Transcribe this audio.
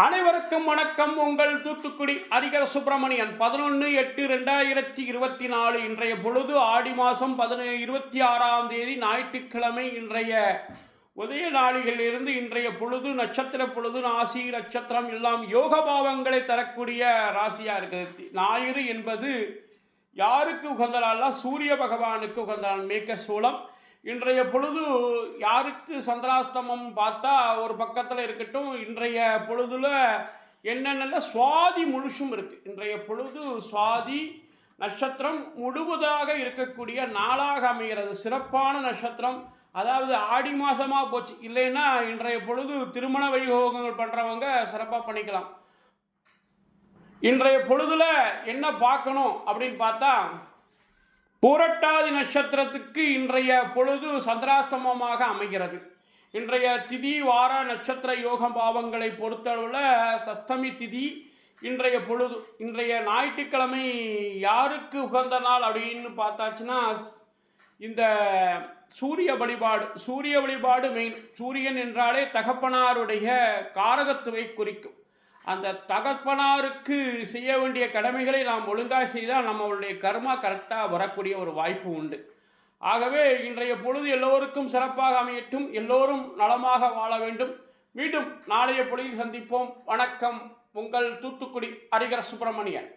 அனைவருக்கும் வணக்கம். உங்கள் தூத்துக்குடி அதிகர சுப்பிரமணியன். பதினொன்று எட்டு ரெண்டாயிரத்தி இருபத்தி நாலு இன்றைய பொழுது ஆடி மாதம் பதினே இருபத்தி ஆறாம் தேதி ஞாயிற்றுக்கிழமை இன்றைய உதய நாளிகளிலிருந்து இன்றைய பொழுது நட்சத்திர பொழுது ராசி நட்சத்திரம் எல்லாம் யோக பாவங்களை தரக்கூடிய ராசியாக இருக்குது. ஞாயிறு என்பது யாருக்கு உகந்தலாள்னா சூரிய பகவானுக்கு உகந்த மேக்க சூலம் இன்றைய பொழுது யாருக்கு சந்திராஸ்தமம் பார்த்தா ஒரு பக்கத்தில் இருக்கட்டும் இன்றைய பொழுதுல என்னென்ன சுவாதி முழுசும் இருக்குது இன்றைய பொழுது சுவாதி நட்சத்திரம் முழுவதாக இருக்கக்கூடிய நாளாக அமைகிறது. சிறப்பான நட்சத்திரம். அதாவது ஆடி மாதமாக போச்சு. இல்லைன்னா இன்றைய பொழுது திருமண வைபோகங்கள் பண்ணுறவங்க சிறப்பாக பண்ணிக்கலாம். இன்றைய பொழுதுல என்ன பார்க்கணும் அப்படின்னு பார்த்தா பூரட்டாதி நட்சத்திரத்துக்கு இன்றைய பொழுது சந்திராஸ்தமமாக அமைகிறது. இன்றைய திதி வார நட்சத்திர யோக பாவங்களை பொறுத்தளவில் சஷ்டமி திதி இன்றைய பொழுது. இன்றைய ஞாயிற்றுக்கிழமை யாருக்கு உகந்த நாள் அப்படின்னு பார்த்தாச்சுன்னா இந்த சூரிய வழிபாடு. சூரிய வழிபாடு மெயின் சூரியன் என்றாலே தகப்பனாருடைய காரகத்துவை குறிக்கும். அந்த தகப்பனாருக்கு செய்ய வேண்டிய கடமைகளை நாம் ஒழுங்காக செய்தால் நம்மளுடைய கர்மா கரெக்டாக வரக்கூடிய ஒரு வாய்ப்பு உண்டு. ஆகவே இன்றைய பொழுது எல்லோருக்கும் சிறப்பாக அமையட்டும். எல்லோரும் நலமாக வாழ வேண்டும். மீண்டும் நாளைய பொழுதில் சந்திப்போம். வணக்கம். உங்கள் தூத்துக்குடி ஹரிகர சுப்பிரமணியன்.